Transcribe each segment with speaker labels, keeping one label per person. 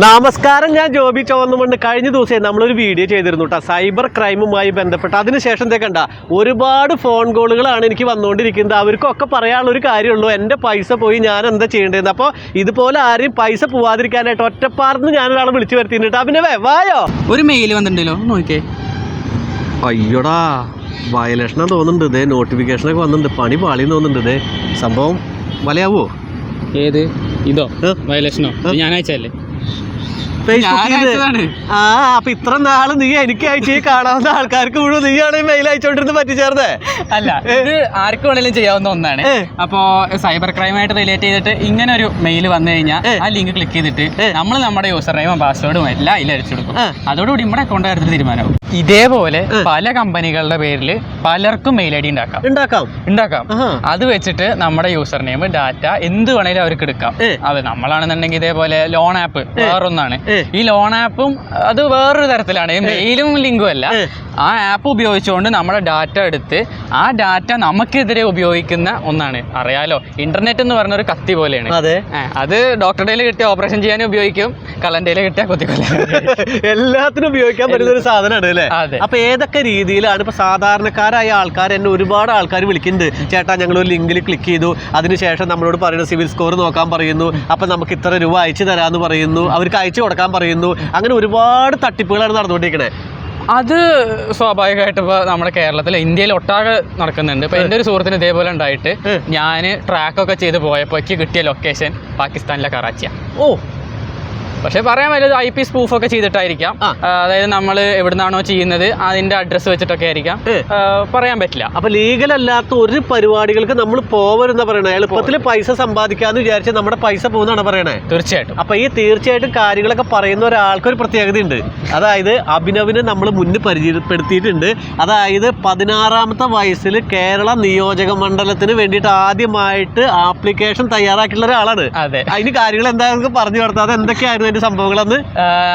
Speaker 1: നമസ്കാരം ഞാൻ ജോബി ചോന്നുമുണ്ട് കഴിഞ്ഞ ദിവസം നമ്മളൊരു വീഡിയോ ചെയ്തിരുന്നു കേട്ടോ സൈബർ ക്രൈമുമായി ബന്ധപ്പെട്ട്. അതിനുശേഷം എന്താ കണ്ട? ഒരുപാട് ഫോൺ കോളുകളാണ് എനിക്ക് വന്നുകൊണ്ടിരിക്കുന്നത്. അവർക്കൊക്കെ പറയാനുള്ള ഒരു കാര്യമുള്ളൂ. എന്റെ പൈസ പോയി ഞാൻ എന്താ ചെയ്യേണ്ടത് അപ്പോൾ ഇതുപോലെ ആരെയും പൈസ പോവാതിരിക്കാനായിട്ട് ഒറ്റപ്പാർന്ന് ഞാൻ ഒരാളെ വിളിച്ചു വരുത്തിയിട്ട് അവനെ വായോ?
Speaker 2: ഒരു മെയിൽ വന്നിട്ടുണ്ടല്ലോ. നോക്കേ
Speaker 1: അയ്യോടാ വയലേഷനാ തോന്നുന്നുണ്ട് ഇതേ നോട്ടിഫിക്കേഷനൊക്കെ വന്നിട്ടുണ്ട്. പണി പാളിന്ന് തോന്നുന്നുണ്ട് ഇതേ സംഭവം വലയാവോ?
Speaker 2: ഏത്? ഇതോ? വയലേഷനോ ഞാൻ അയച്ചല്ലേ.
Speaker 1: ആ അപ്പൊ ഇത്ര നാൾ നീ എനിക്ക് അയച്ചു കാണാവുന്ന ആൾക്കാർക്ക് മുഴുവൻ നീയാണ് മെയിൽ അയച്ചോണ്ടിരുന്ന് പറ്റിച്ചേർന്നേ.
Speaker 2: അല്ല ഇത് ആർക്ക് വേണേലും ചെയ്യാവുന്ന ഒന്നാണ്. അപ്പോ സൈബർ ക്രൈമായിട്ട് റിലേറ്റ് ചെയ്തിട്ട് ഇങ്ങനെ ഒരു മെയിൽ വന്നു കഴിഞ്ഞാൽ ആ ലിങ്ക് ക്ലിക്ക് ചെയ്തിട്ട് നമ്മൾ നമ്മുടെ യൂസർ നെയിമും പാസ്വേഡും എല്ലാം അതിൽ അടിച്ചു കൊടുക്കും. അതോടുകൂടി നമ്മുടെ അക്കൗണ്ട് കാര്യത്തിൽ തീരുമാനമാവും. ഇതേപോലെ പല കമ്പനികളുടെ പേരിൽ പലർക്കും മെയിൽ ഐ ഡി ഉണ്ടാക്കാം.
Speaker 1: ഉണ്ടാക്കാം.
Speaker 2: ഉണ്ടാക്കാം അത് വെച്ചിട്ട് നമ്മുടെ യൂസർ നെയിം ഡാറ്റ എന്ത് വേണേലും അവർക്ക് എടുക്കാം. അത് നമ്മളാണെന്നുണ്ടെങ്കിൽ ഇതേപോലെ ലോൺ ആപ്പ് വേറൊന്നാണ്. ഈ ലോൺ ആപ്പും അത് വേറൊരു തരത്തിലാണ്. മെയിലും ലിങ്കും അല്ല. ആ ആപ്പ് ഉപയോഗിച്ചുകൊണ്ട് നമ്മുടെ ഡാറ്റ എടുത്ത് ആ ഡാറ്റ നമുക്കെതിരെ ഉപയോഗിക്കുന്ന ഒന്നാണ്. അറിയാലോ? ഇന്റർനെറ്റ് എന്ന് പറഞ്ഞ ഒരു കത്തി പോലെയാണ്.
Speaker 1: അതെ.
Speaker 2: അത് ഡോക്ടറുടെ കിട്ടിയ ഓപ്പറേഷൻ ചെയ്യാനും ഉപയോഗിക്കും. കലണ്ടയിൽ കിട്ടിയ കൊത്തിക്കൊല്ല.
Speaker 1: എല്ലാത്തിനും ഉപയോഗിക്കാൻ പറ്റുന്ന ഒരു സാധനമാണ് അല്ലേ?
Speaker 2: അതെ.
Speaker 1: അപ്പൊ ഏതൊക്കെ രീതിയിലാണ് ഇപ്പൊ സാധാരണക്കാരായ ആൾക്കാർ എന്നെ ഒരുപാട് ആൾക്കാർ വിളിക്കുന്നുണ്ട്. ചേട്ടാ ഞങ്ങൾ ഒരു ലിങ്കിൽ ക്ലിക്ക് ചെയ്തു. അതിനുശേഷം നമ്മളോട് പറയുന്നത് സിവിൽ സ്കോർ നോക്കാൻ പറയുന്നു. അപ്പൊ നമുക്ക് ഇത്ര രൂപ അയച്ചു തരാന്ന് പറയുന്നു. അവർക്ക് അയച്ചു കൊടുക്കാൻ പറയുന്നു. അങ്ങനെ ഒരുപാട് തട്ടിപ്പുകളാണ് നടന്നുകൊണ്ടിരിക്കുന്നത്
Speaker 2: അത് സ്വാഭാവികമായിട്ട് ഇപ്പോൾ നമ്മുടെ കേരളത്തിൽ ഇന്ത്യയിൽ ഒട്ടാകെ നടക്കുന്നുണ്ട്. ഇപ്പൊ എന്റെ ഒരു സുഹൃത്തിന് ഇതേപോലെ ഉണ്ടായിട്ട്. ഞാൻ ട്രാക്കൊക്കെ ചെയ്ത് പോയപ്പോൾ എനിക്ക് കിട്ടിയ ലൊക്കേഷൻ പാകിസ്ഥാനിലെ കറാച്ചിയാണ്
Speaker 1: ഓ.
Speaker 2: പക്ഷേ പറയാൻ പറ്റില്ല ഐ പി സ്പൂഫ് ഒക്കെ ചെയ്തിട്ടായിരിക്കാം അതായത് നമ്മൾ എവിടുന്നാണോ ചെയ്യുന്നത് അതിന്റെ അഡ്രസ്സ് വെച്ചിട്ടൊക്കെ ആയിരിക്കാം. പറയാൻ പറ്റില്ല.
Speaker 1: അപ്പൊ ലീഗൽ അല്ലാത്ത ഒരു പരിപാടികൾക്ക് നമ്മൾ പോവരുന്ന പറയണേ. എളുപ്പത്തിൽ പൈസ സമ്പാദിക്കാന്ന് വിചാരിച്ച് നമ്മുടെ പൈസ പോകുന്നതാണ് പറയണേ.
Speaker 2: തീർച്ചയായിട്ടും.
Speaker 1: അപ്പൊ ഈ തീർച്ചയായിട്ടും കാര്യങ്ങളൊക്കെ പറയുന്ന ഒരാൾക്ക് ഒരു പ്രത്യേകതയുണ്ട്. അതായത് അഭിനവിനെ നമ്മൾ മുന്നിൽ പരിചയപ്പെടുത്തിയിട്ടുണ്ട്. അതായത് പതിനാറാമത്തെ വയസ്സിൽ കേരള നിയോജക മണ്ഡലത്തിന് വേണ്ടിയിട്ട് ആദ്യമായിട്ട് ആപ്ലിക്കേഷൻ തയ്യാറാക്കിയുള്ള ഒരാളാണ്.
Speaker 2: അതെ.
Speaker 1: അതിന് കാര്യങ്ങൾ എന്താ പറഞ്ഞു അത് എന്തൊക്കെയായിരുന്നു അതിന്റെ സംഭവങ്ങൾ
Speaker 2: അന്ന്?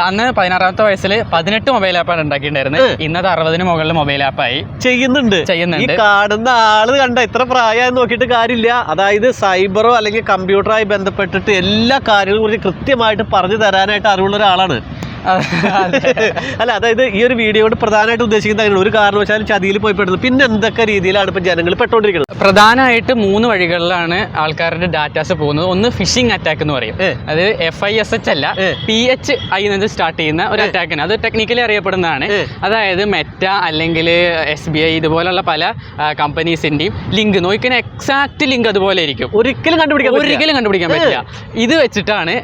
Speaker 2: അന്ന് പതിനാറാമത്തെ വയസ്സിൽ പതിനെട്ട് മൊബൈൽ ആപ്പാണ് ഉണ്ടാക്കിയിട്ടുണ്ടായിരുന്നത് ഇന്നത് അറുപതിന് മുകളിൽ മൊബൈൽ ആപ്പായി
Speaker 1: ചെയ്യുന്നുണ്ട്.
Speaker 2: ചെയ്യുന്നുണ്ട്.
Speaker 1: കാണുന്ന ആൾ കണ്ട എത്ര പ്രായം നോക്കിയിട്ട് കാര്യമില്ല. അതായത് സൈബറോ അല്ലെങ്കിൽ കമ്പ്യൂട്ടറായി ബന്ധപ്പെട്ടിട്ട് എല്ലാ കാര്യങ്ങളും കുറിച്ച് കൃത്യമായിട്ട് പറഞ്ഞു തരാനായിട്ട് അറിവുള്ള ഒരാളാണ്. അല്ല അതായത് ഈ ഒരു വീഡിയോ കൊണ്ട് പ്രധാനമായിട്ട് ഉദ്ദേശിക്കുന്നത് അങ്ങനെ ഒരു കാരണവശാലും ചതിയിൽ പോയി പെടുന്നത് പിന്നെ എന്തൊക്കെ രീതിയിലാണ് ഇപ്പൊ ജനങ്ങൾ പെട്ടോണ്ടിരിക്കുന്നത്
Speaker 2: പ്രധാനമായിട്ട് മൂന്ന് വഴികളിലാണ് ആൾക്കാരുടെ ഡാറ്റാസ് പോകുന്നത്. ഒന്ന് ഫിഷിംഗ് അറ്റാക്ക് എന്ന് പറയും. അത് എഫ് ഐ എസ് എച്ച് അല്ല പി എച്ച് ഐ നിന്ന് സ്റ്റാർട്ട് ചെയ്യുന്ന ഒരു അറ്റാക്ക് അത് ടെക്നിക്കലി അറിയപ്പെടുന്നതാണ്. അതായത് മെറ്റ അല്ലെങ്കിൽ എസ് ബി ഐ ഇതുപോലുള്ള പല കമ്പനീസിന്റെയും ലിങ്ക് നോക്കിക്കുന്ന എക്സാക്ട് ലിങ്ക് അതുപോലെ ആയിരിക്കും.
Speaker 1: ഒരിക്കലും കണ്ടുപിടിക്കാൻ
Speaker 2: ഒരിക്കലും കണ്ടുപിടിക്കാൻ പറ്റില്ല. ഇത് വെച്ചിട്ടാണ്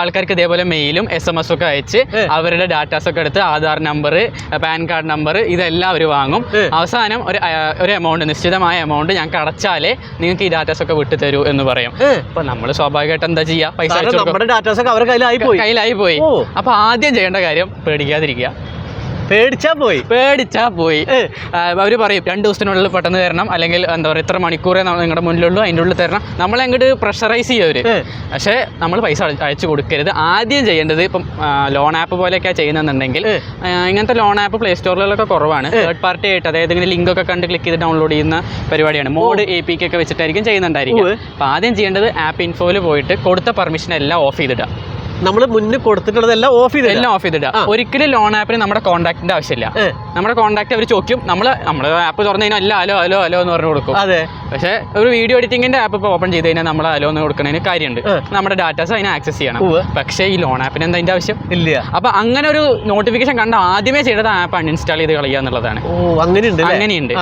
Speaker 2: ആൾക്കാർക്ക് ഇതേപോലെ മെയിലും എസ് എം എസ് ഒക്കെ അയച്ച്. അവരുടെ ഡാറ്റാസ് ഒക്കെ എടുത്ത് Aadhaar number PAN card number ഇതെല്ലാം അവർ വാങ്ങും. അവസാനം ഒരു ഒരു എമൗണ്ട് നിശ്ചിതമായ എമൗണ്ട് ഞങ്ങൾക്ക് അടച്ചാലേ നിങ്ങൾക്ക് ഈ ഡാറ്റാസ് ഒക്കെ വിട്ടു തരൂ എന്ന് പറയും. അപ്പൊ നമ്മൾ സ്വാഭാവികമായിട്ട് എന്താ ചെയ്യാ? പൈസ
Speaker 1: ഡാറ്റാസ് ഒക്കെ അവരുടെ കയ്യിലായി പോയി
Speaker 2: കയ്യിലായി പോയി. അപ്പൊ ആദ്യം ചെയ്യേണ്ട കാര്യം പേടിക്കാതിരിക്കുക.
Speaker 1: പേടിച്ചാ പോയി.
Speaker 2: പേടിച്ചാ പോയി. അവർ പറയും രണ്ട് ദിവസത്തിനുള്ളിൽ പെട്ടെന്ന് തരണം. അല്ലെങ്കിൽ എന്താ പറയുക ഇത്ര മണിക്കൂറേ നിങ്ങളുടെ മുന്നിലുള്ളൂ അതിന്റെ ഉള്ളിൽ തരണം. നമ്മളെ അങ്ങോട്ട് പ്രഷറൈസ് ചെയ്യും അവർ. പക്ഷേ നമ്മൾ പൈസ അയച്ചു കൊടുക്കരുത്. ആദ്യം ചെയ്യേണ്ടത് ഇപ്പം ലോൺ ആപ്പ് പോലെയൊക്കെ ചെയ്യുന്നുണ്ടെങ്കിൽ
Speaker 1: ഏ.
Speaker 2: ഇങ്ങനത്തെ ലോൺ ആപ്പ് പ്ലേ സ്റ്റോറിലൊക്കെ കുറവാണ്. തേർഡ് പാർട്ടി ആയിട്ട് അതായത് ഇങ്ങനെ ലിങ്ക് ഒക്കെ കണ്ട് ക്ലിക്ക് ചെയ്ത് ഡൗൺലോഡ് ചെയ്യുന്ന പരിപാടിയാണ്. മോഡ് എ പി ഒക്കെ വെച്ചിട്ടായിരിക്കും ചെയ്യുന്നുണ്ടായിരിക്കും. അപ്പോൾ ആദ്യം ചെയ്യേണ്ടത് ആപ്പ് ഇൻഫോയിൽ പോയിട്ട് കൊടുത്ത പെർമിഷൻ എല്ലാം ഓഫ് ചെയ്തിടുക.
Speaker 1: നമ്മൾ മുന്നിൽ കൊടുത്തിട്ടുള്ളതെല്ലാം ഓഫ് ചെയ്ത്
Speaker 2: എല്ലാം ഓഫ്
Speaker 1: ചെയ്തിട്ട്.
Speaker 2: ഒരിക്കലും ലോൺ ആപ്പിന് നമ്മുടെ കോൺടാക്റ്റിന്റെ ആവശ്യമില്ല. നമ്മുടെ കോൺടാക്ട് അവർ ചോദിക്കും. നമ്മൾ നമ്മൾ ആപ്പ് തുറന്നു കഴിഞ്ഞാൽ അല്ല അലോ അലോ അലോ എന്ന് പറഞ്ഞു കൊടുക്കും.
Speaker 1: അതെ.
Speaker 2: പക്ഷേ ഒരു വീഡിയോ എഡിറ്റിംഗിന്റെ ആപ്പ് ഇപ്പോൾ ഓപ്പൺ ചെയ്ത് കഴിഞ്ഞാൽ നമ്മൾ അലോ എന്ന് കൊടുക്കുന്നതിന് കാര്യമുണ്ട്. നമ്മുടെ ഡാറ്റാസ് അതിനെ ആക്സസ് ചെയ്യണം. പക്ഷേ ഈ ലോൺ ആപ്പിന് എന്താ അതിന്റെ ആവശ്യം?
Speaker 1: ഇല്ല.
Speaker 2: അപ്പൊ അങ്ങനെ ഒരു നോട്ടിഫിക്കേഷൻ കണ്ട ആദ്യമേ ചെയ്യേണ്ടത് ആപ്പ് അൺഇൻസ്റ്റാൾ ചെയ്ത് കളയുക എന്നുള്ളതാണ്.
Speaker 1: അങ്ങനെയുണ്ട്?
Speaker 2: അങ്ങനെയുണ്ട്.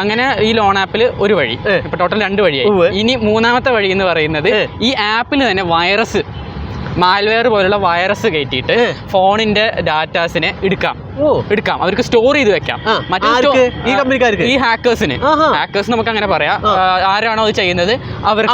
Speaker 2: അങ്ങനെ ഈ ലോൺ ആപ്പിൽ ഒരു വഴി. ഇപ്പൊ ടോട്ടൽ രണ്ട് വഴിയായി. ഇനി മൂന്നാമത്തെ വഴി എന്ന് പറയുന്നത് ഈ ആപ്പിൽ തന്നെ വൈറസ് മാൽവെയർ പോലുള്ള വൈറസ് കയറ്റിയിട്ട് ഫോണിന്റെ ഡാറ്റാസിനെ എടുക്കാം.
Speaker 1: ഓ.
Speaker 2: എടുക്കാം. അവർക്ക് സ്റ്റോർ ചെയ്ത് വെക്കാം. മറ്റേ
Speaker 1: ഈ കമ്പനിക്കാർക്ക്?
Speaker 2: ഈ ഹാക്കേഴ്സിന് ഹാക്കേഴ്സ് നമുക്ക് അങ്ങനെ പറയാം. ആരാണോ അത് ചെയ്യുന്നത്? അവർക്ക്.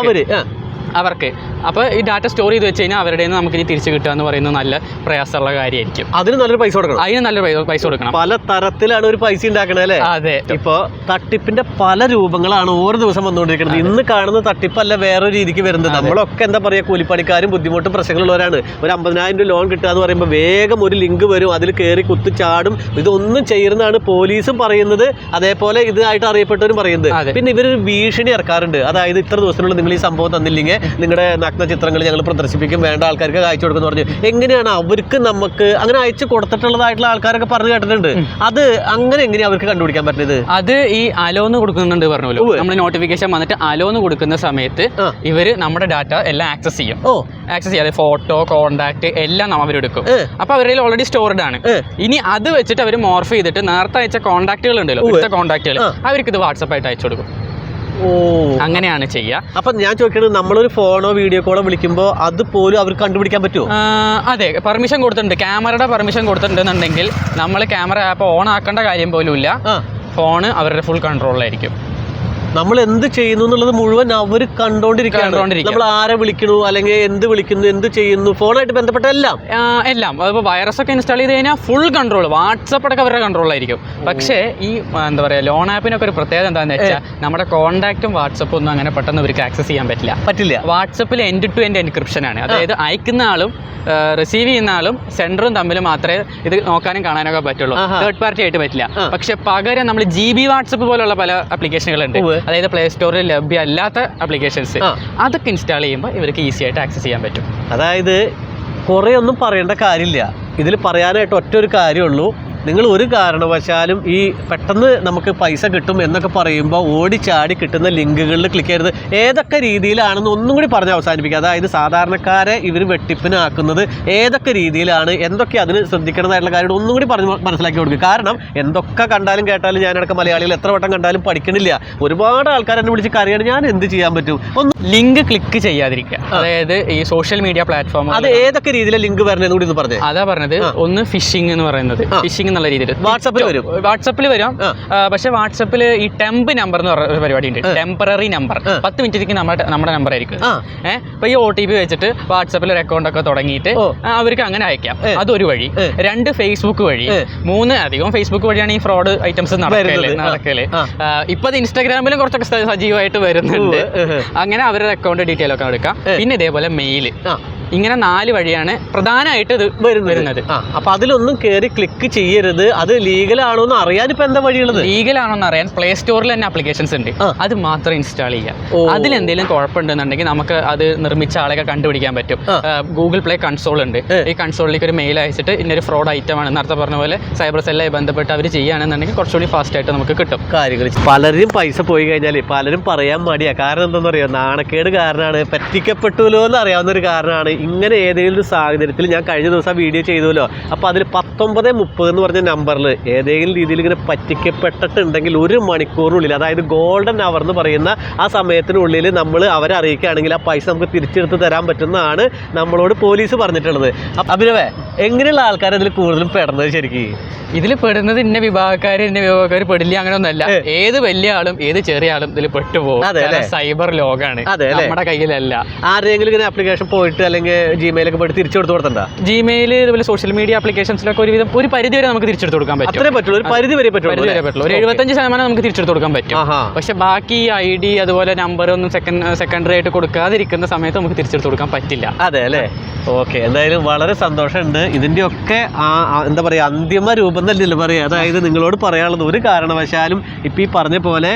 Speaker 2: അവർക്ക്. അപ്പോൾ ഈ ഡാറ്റ സ്റ്റോർ ചെയ്ത് വെച്ച് കഴിഞ്ഞാൽ അവരുടെ നിന്ന് നമുക്ക് ഇനി തിരിച്ചു കിട്ടുക എന്ന് പറയുന്നത് നല്ല പ്രയാസമുള്ള കാര്യമായിരിക്കും
Speaker 1: അതിന് നല്ലൊരു പൈസ കൊടുക്കണം.
Speaker 2: അതിന് നല്ലൊരു പൈസ കൊടുക്കണം.
Speaker 1: പല തരത്തിലാണ് ഒരു പൈസ ഉണ്ടാക്കണത് അല്ലേ?
Speaker 2: അതെ.
Speaker 1: ഇപ്പോൾ തട്ടിപ്പിന്റെ പല രൂപങ്ങളാണ് ഓരോ ദിവസം വന്നുകൊണ്ടിരിക്കുന്നത്. ഇന്ന് കാണുന്ന തട്ടിപ്പല്ല വേറൊരു രീതിക്ക് വരുന്നത്. നമ്മളൊക്കെ എന്താ പറയുക കൂലിപ്പണിക്കാരും ബുദ്ധിമുട്ടും പ്രശ്നങ്ങളുള്ളവരാണ്. ഒരു അമ്പതിനായിരം രൂപ ലോൺ കിട്ടുക എന്ന് പറയുമ്പോൾ വേഗം ഒരു ലിങ്ക് വരും. അതിൽ കയറി കുത്തി ചാടും. ഇതൊന്നും ചെയ്യുന്നതാണ് പോലീസും പറയുന്നത്. അതേപോലെ ഇതായിട്ട് അറിയപ്പെട്ടവരും പറയുന്നത്. പിന്നെ ഇവരൊരു ഭീഷണി ഇറക്കാറുണ്ട്. അതായത് ഇത്ര ദിവസത്തിനുള്ളിൽ നിങ്ങൾ ഈ സംഭവം തന്നില്ലെങ്കിൽ നിങ്ങളുടെ നഗ്ന ചിത്രങ്ങൾ ഞങ്ങൾ പ്രദർശിപ്പിക്കും. വേണ്ട ആൾക്കാർക്ക് അയച്ചു കൊടുക്കുന്നു പറഞ്ഞു. എങ്ങനെയാണ് അവർക്ക് നമുക്ക് അങ്ങനെ അയച്ചു കൊടുത്തിട്ടുള്ളതായിട്ടുള്ള ആൾക്കാരൊക്കെ പറഞ്ഞു കേട്ടിട്ടുണ്ട്. അത് അങ്ങനെ എങ്ങനെയാണ് അവർക്ക് കണ്ടുപിടിക്കാൻ പറ്റുന്നത്?
Speaker 2: അത് ഈ അലോന്ന് കൊടുക്കുന്നുണ്ട് പറഞ്ഞല്ലോ. നമ്മൾ നോട്ടിഫിക്കേഷൻ വന്നിട്ട് അലോന്ന് കൊടുക്കുന്ന സമയത്ത്. ഇവർ നമ്മുടെ ഡാറ്റ എല്ലാം ആക്സസ് ചെയ്യും.
Speaker 1: ഓ.
Speaker 2: ആക്സസ് ചെയ്യാതെ ഫോട്ടോ കോണ്ടാക്ട് എല്ലാം അവരെടുക്കും
Speaker 1: എടുക്കും.
Speaker 2: അപ്പൊ അവരുടെ ഓൾറെഡി സ്റ്റോർഡ് ആണ്. ഇനി അത് വെച്ചിട്ട് അവർ മോർഫ് ചെയ്തിട്ട് നേരത്തെ അയച്ച കോണ്ടാക്ടുകൾ ഉണ്ടല്ലോ.
Speaker 1: കോണ്ടാക്ടുകൾ
Speaker 2: അവർക്ക് ഇത് വാട്സപ്പ് ആയിട്ട് അയച്ചു കൊടുക്കും. അങ്ങനെയാണ് ചെയ്യുക
Speaker 1: അപ്പൊ ഞാൻ ചോദിക്കുന്നത് നമ്മളൊരു ഫോണോ വീഡിയോ കോളോ വിളിക്കുമ്പോൾ അത് പോലും അവർക്ക് കണ്ടുപിടിക്കാൻ പറ്റുമോ
Speaker 2: അതെ പെർമിഷൻ കൊടുത്തിട്ടുണ്ട്. ക്യാമറയുടെ പെർമിഷൻ കൊടുത്തിട്ടുണ്ടെന്നുണ്ടെങ്കിൽ നമ്മൾ ക്യാമറ ആപ്പ് ഓൺ ആക്കേണ്ട കാര്യം പോലും ഇല്ല
Speaker 1: ഫോൺ
Speaker 2: ഫോണ് അവരുടെ ഫുൾ കൺട്രോളിലായിരിക്കും
Speaker 1: നമ്മൾ എന്ത് ചെയ്യുന്നു എന്നുള്ളത് മുഴുവൻ അവർ കണ്ടോണ്ടിരിക്കുകയാണ്. നമ്മൾ ആരെ വിളിക്കുന്നു അല്ലെങ്കിൽ എന്ത് വിളിക്കുന്നു എന്ത് ചെയ്യുന്നു ഫോണായിട്ട് ബന്ധപ്പെട്ട എല്ലാം.
Speaker 2: എല്ലാം. അതിപ്പോൾ വൈറസ് ഒക്കെ ഇൻസ്റ്റാൾ ചെയ്ത് കഴിഞ്ഞാൽ ഫുൾ കൺട്രോൾ വാട്സപ്പ് അടക്കം അവരുടെ ആയിരിക്കും. പക്ഷേ ഈ എന്താ പറയുക ലോൺ ആപ്പിനൊക്കെ ഒരു പ്രത്യേകത എന്താണെന്ന് വെച്ചാൽ നമ്മുടെ കോൺടാക്റ്റും വാട്സപ്പും ഒന്നും അങ്ങനെ പെട്ടെന്ന് അവർക്ക് ആക്സസ് ചെയ്യാൻ പറ്റില്ല.
Speaker 1: പറ്റില്ല.
Speaker 2: വാട്സപ്പിൽ എൻഡ് ടു എൻഡ് എൻക്രിപ്ഷൻ ആണ്. അതായത് അയക്കുന്ന ആളും റിസീവ് ചെയ്യുന്ന ആളും സെന്ററും തമ്മിൽ മാത്രമേ ഇത് നോക്കാനും കാണാനൊക്കെ പറ്റുള്ളൂ. തേർഡ് പാർട്ടി ആയിട്ട് പറ്റില്ല. പക്ഷെ പകരം നമ്മൾ ജി ബി വാട്സപ്പ് പോലുള്ള പല ആപ്ലിക്കേഷനുകളുണ്ട്
Speaker 1: ഉവ്വ്.
Speaker 2: അതായത് പ്ലേ സ്റ്റോറിൽ ലഭ്യമല്ലാത്ത ആപ്ലിക്കേഷൻസ് അതൊക്കെ ഇൻസ്റ്റാൾ ചെയ്യുമ്പോൾ ഇവർക്ക് ഈസി ആയിട്ട് ആക്സസ് ചെയ്യാൻ പറ്റും.
Speaker 1: അതായത് കുറേ ഒന്നും പറയേണ്ട കാര്യമില്ല. ഇതിൽ പറയാനായിട്ട് ഒറ്റ ഒരു കാര്യമുള്ളൂ നിങ്ങൾ ഒരു കാരണവശാലും ഈ പെട്ടെന്ന് നമുക്ക് പൈസ കിട്ടും എന്നൊക്കെ പറയുമ്പോൾ ഓടിച്ചാടി കിട്ടുന്ന ലിങ്കുകളിൽ ക്ലിക്ക് ചെയ്യരുത്. ഏതൊക്കെ രീതിയിലാണെന്ന് ഒന്നും കൂടി പറഞ്ഞ് അവസാനിപ്പിക്കുക. അതായത് സാധാരണക്കാരെ ഇവർ വെട്ടിപ്പിനാക്കുന്നത് ഏതൊക്കെ രീതിയിലാണ് എന്തൊക്കെ അതിന് ശ്രദ്ധിക്കേണ്ടതായിട്ടുള്ള കാര്യം ഒന്നും കൂടി പറഞ്ഞ് മനസ്സിലാക്കി കൊടുക്കുക. കാരണം എന്തൊക്കെ കണ്ടാലും കേട്ടാലും ഞാനടക്കം മലയാളികൾ എത്ര വട്ടം കണ്ടാലും പഠിക്കണില്ല. ഒരുപാട് ആൾക്കാർ എന്നെ വിളിച്ച് കറിയാണ് ഞാൻ എന്ത് ചെയ്യാൻ പറ്റും? ഒന്ന്
Speaker 2: ലിങ്ക് ക്ലിക്ക് ചെയ്യാതിരിക്കുക. അതായത് ഈ സോഷ്യൽ മീഡിയ പ്ലാറ്റ്ഫോം
Speaker 1: അത് ഏതൊക്കെ രീതിയിലെ ലിങ്ക് വരണേന്ന് കൂടി ഒന്ന് പറഞ്ഞു.
Speaker 2: അതാ പറഞ്ഞത് ഒന്ന് ഫിഷിംഗ് എന്ന് പറയുന്നത്. ഫിഷിംഗ് എന്നുള്ള രീതിയിൽ
Speaker 1: വാട്സപ്പിൽ വരും?
Speaker 2: വാട്സപ്പിൽ വരും. പക്ഷെ വാട്സപ്പിൽ ഈ ടെമ്പ് നമ്പർ എന്ന് പറഞ്ഞ ഒരു പരിപാടി ഉണ്ട് ടെമ്പററി നമ്പർ. പത്ത് മിനിറ്റത്തേക്ക് നമ്മുടെ നമ്മുടെ നമ്പർ ആയിരിക്കും. ഏഹ് അപ്പൊ ഈ ഒ ടി പി വെച്ചിട്ട് വാട്സപ്പിൽ ഒരു അക്കൗണ്ട് ഒക്കെ തുടങ്ങിയിട്ട് അവർക്ക് അങ്ങനെ അയക്കാം. അതൊരു വഴി. രണ്ട് ഫേസ്ബുക്ക് വഴി. മൂന്ന് അധികം ഫേസ്ബുക്ക് വഴിയാണ് ഈ ഫ്രോഡ് ഐറ്റംസ്
Speaker 1: നടക്കൽ.
Speaker 2: നടക്കൽ. ഇപ്പൊ അത് ഇൻസ്റ്റാഗ്രാമിലും കുറച്ചൊക്കെ സജീവമായിട്ട് വരുന്നുണ്ട്. അങ്ങനെ അവരുടെ അക്കൗണ്ട് ഡീറ്റെയിൽ ഒക്കെ എടുക്കാം. പിന്നെ ഇതേപോലെ മെയിൽ ഇങ്ങനെ നാല് വഴിയാണ് പ്രധാനമായിട്ട് ഇത് വരുന്നത്.
Speaker 1: അപ്പോൾ അപ്പൊ അതിലൊന്നും കയറി ക്ലിക്ക് ചെയ്യരുത്. അത് ലീഗൽ ആണോ എന്ന് അറിയാൻ ഇപ്പൊ എന്താ വഴിയുള്ളത്?
Speaker 2: ലീഗൽ ആണോന്ന് അറിയാൻ പ്ലേ സ്റ്റോറിൽ തന്നെ ആപ്ലിക്കേഷൻസ് ഉണ്ട്. അത് മാത്രം ഇൻസ്റ്റാൾ ചെയ്യുക എന്തെങ്കിലും കുഴപ്പമുണ്ടെന്നുണ്ടെങ്കിൽ നമുക്ക് അത് നിർമ്മിച്ച ആളെയൊക്കെ കണ്ടുപിടിക്കാൻ പറ്റും. ഗൂഗിൾ പ്ലേ കൺസോൾ ഉണ്ട്. ഈ കൺസോളിലേക്ക് ഒരു മെയിൽ അയച്ചിട്ട് ഇന്നൊരു ഫ്രോഡ് ഐറ്റം ആണ്. നേരത്തെ പറഞ്ഞ പോലെ സൈബർ സെല്ലുമായി ബന്ധപ്പെട്ട് അവർ ചെയ്യുകയാണെന്നുണ്ടെങ്കിൽ കുറച്ചുകൂടി ഫാസ്റ്റ് ആയിട്ട് നമുക്ക് കിട്ടും.
Speaker 1: കാര്യങ്ങൾ പലരും പൈസ പോയി കഴിഞ്ഞാൽ പലരും പറയാൻ മടിയാ. കാരണം എന്താണെന്ന് അറിയാം നാണക്കേട് കാരണമാണ്. പറ്റിക്കപ്പെട്ടുല്ലോ എന്ന് അറിയാവുന്ന ഒരു കാരണമാണ്. ഇങ്ങനെ ഏതെങ്കിലും ഒരു സാഹചര്യത്തിൽ ഞാൻ കഴിഞ്ഞ ദിവസം വീഡിയോ ചെയ്തുവല്ലോ. അപ്പോൾ അതിൽ പത്തൊമ്പത് മുപ്പത് എന്ന് പറഞ്ഞ നമ്പറിൽ ഏതെങ്കിലും രീതിയിൽ ഇങ്ങനെ പറ്റിക്കപ്പെട്ടിട്ടുണ്ടെങ്കിൽ ഒരു മണിക്കൂറിനുള്ളിൽ അതായത് ഗോൾഡൻ അവർ എന്ന് പറയുന്ന ആ സമയത്തിനുള്ളിൽ നമ്മൾ അവരെ അറിയിക്കുകയാണെങ്കിൽ ആ പൈസ നമുക്ക് തിരിച്ചെടുത്ത് തരാൻ പറ്റുന്നതാണ് നമ്മളോട് പോലീസ് പറഞ്ഞിട്ടുള്ളത്. അഭിനവേ എങ്ങനെയുള്ള ആൾക്കാർ അതിൽ കൂടുതലും പെടുന്നത് ശരിക്കും?
Speaker 2: ഇതിൽ പെടുന്നത് ഇന്ന വിഭാഗക്കാർ ഇന്ന വിഭാഗക്കാർ പെടില്ല
Speaker 1: അങ്ങനെയൊന്നല്ല
Speaker 2: ഏത് വലിയ ആളും ഏത് ചെറിയ ആളും ഇതിൽ പെട്ടുപോകും.
Speaker 1: അതെ
Speaker 2: സൈബർ ലോകാണ്. നമ്മുടെ കയ്യിലല്ല.
Speaker 1: ആരെങ്കിലും ഇങ്ങനെ ആപ്ലിക്കേഷൻ പോയിട്ട് അല്ലെങ്കിൽ ജിമെയിലൊക്കെ പോയിട്ട് തിരിച്ചു കൊടുത്തു കൊടുത്തണ്ട?
Speaker 2: ജിമെയിൽ ഇതുപോലെ സോഷ്യൽ മീഡിയ ആപ്ലിക്കേഷൻസിലൊക്കെ ഒരുവിധം ഒരു പരിധി വരെ നമുക്ക് തിരിച്ചെടുത്ത് കൊടുക്കാൻ പറ്റും.
Speaker 1: അത്രേ പറ്റുള്ളൂ ഒരു പരിധി വരെ പറ്റുള്ളൂ
Speaker 2: വരെ? പറ്റുള്ളൂ. ഒരു. എഴുപത്തഞ്ച് ശതമാനം നമുക്ക് തിരിച്ചെടുത്ത് കൊടുക്കാൻ പറ്റും. പക്ഷേ ബാക്കി ഐ ഡി അതുപോലെ നമ്പർ ഒന്നും സെക്കൻഡ് സെക്കൻഡറി ആയിട്ട് കൊടുക്കാതിരിക്കുന്ന സമയത്ത് നമുക്ക് തിരിച്ചെടുത്ത് കൊടുക്കാൻ പറ്റില്ല.
Speaker 1: അതെ അല്ലേ? ഓക്കെ എന്തായാലും വളരെ സന്തോഷമുണ്ട്. ഇതിന്റെ ഒക്കെ ആ ആ, എന്താ പറയുക അന്തിമ രൂപം തന്നെയല്ലേ പറയുക അതായത് നിങ്ങളോട് പറയാനുള്ളത് ഒരു കാരണവശാലും ഇപ്പം ഈ പറഞ്ഞ പോലെ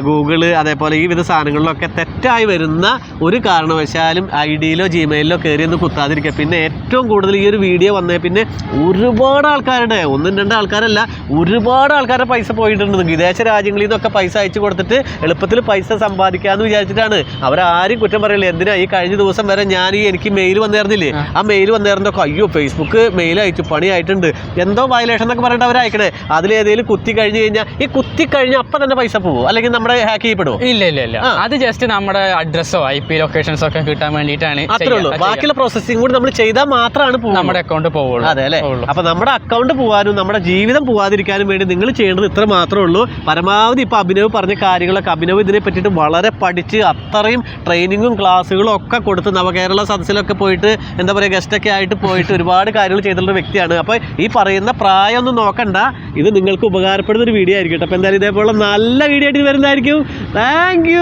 Speaker 1: ഗൂഗിൾ അതേപോലെ ഈ വിധ സാധനങ്ങളിലൊക്കെ തെറ്റായി വരുന്ന ഒരു കാരണവശാലും ഐ ഡിയിലോ ജിമെയിലിലോ കയറി ഒന്ന് കുത്താതിരിക്കുക. പിന്നെ ഏറ്റവും കൂടുതൽ ഈ ഒരു വീഡിയോ വന്നേ പിന്നെ ഒരുപാട് ആൾക്കാരുടെ ഒന്നും രണ്ട് ആൾക്കാരല്ല ഒരുപാട് ആൾക്കാരുടെ പൈസ പോയിട്ടുണ്ട് വിദേശ രാജ്യങ്ങളിൽ നിന്നൊക്കെ പൈസ അയച്ചു കൊടുത്തിട്ട് എളുപ്പത്തിൽ പൈസ സമ്പാദിക്കാമെന്ന് വിചാരിച്ചിട്ടാണ്. അവരാരും കുറ്റം പറയില്ല. എന്തിനാ? ഈ കഴിഞ്ഞ ദിവസം വരെ ഞാൻ ഈ എനിക്ക് മെയിൽ വന്നേർന്നില്ലേ ആ. മെയിൽ വന്നേർന്നൊക്കെ അയ്യോ ഫേസ്ബുക്ക് മെയിൽ അയച്ചു പണിയായിട്ടുണ്ട് എന്തോ വയലേഷൻ എന്നൊക്കെ പറഞ്ഞിട്ട് അവർ അയക്കണേ. അതിലേതെങ്കിലും കുത്തി കഴിഞ്ഞ് കഴിഞ്ഞാൽ ഈ കുത്തി കഴിഞ്ഞാൽ അപ്പം തന്നെ പൈസ പോകും അല്ലെങ്കിൽ നമ്മുടെ ഹാക്ക് ചെയ്യപ്പെടുമോ
Speaker 2: ഇല്ല ഇല്ല ഇല്ല. അത് ജസ്റ്റ് നമ്മുടെ അഡ്രസ്സോ ഐ പി ലൊക്കേഷൻസോ ഒക്കെ കിട്ടാൻ വേണ്ടിയിട്ടാണ്
Speaker 1: അത്രേ ഉള്ളൂ. ബാക്കിയുള്ള പ്രോസസ്സിംഗ് കൂടി നമ്മൾ ചെയ്താൽ മാത്രമാണ്
Speaker 2: നമ്മുടെ അക്കൗണ്ട് പോവുള്ളൂ.
Speaker 1: അതെ അല്ലേ. അപ്പൊ നമ്മുടെ അക്കൗണ്ട് പോകാനും നമ്മുടെ ജീവിതം പോകാതിരിക്കാനും വേണ്ടി നിങ്ങൾ ചെയ്യേണ്ടത് ഇത്ര മാത്രമേ ഉള്ളൂ. പരമാവധി ഇപ്പൊ അഭിനവ് പറഞ്ഞ കാര്യങ്ങളൊക്കെ അഭിനവ് ഇതിനെ പറ്റിയിട്ട് വളരെ പഠിച്ച് അത്രയും ട്രെയിനിങ്ങും ക്ലാസ്സുകളും ഒക്കെ കൊടുത്ത് നവകേരള സദസ്സിലൊക്കെ പോയിട്ട് എന്താ പറയുക ഗസ്റ്റൊക്കെ ആയിട്ട് പോയിട്ട് ഒരുപാട് കാര്യങ്ങൾ ചെയ്തിട്ടുള്ള വ്യക്തിയാണ്. അപ്പോൾ ഈ പറയുന്ന പ്രായം ഒന്നും നോക്കണ്ട. ഇത് നിങ്ങൾക്ക് ഉപകാരപ്പെടുന്ന ഒരു വീഡിയോ ആയിരിക്കും കേട്ടോ. അപ്പോൾ എന്തായാലും ഇതേപോലെ നല്ല വീഡിയോ ആയിട്ട് വരുന്നതായിരിക്കും. താങ്ക്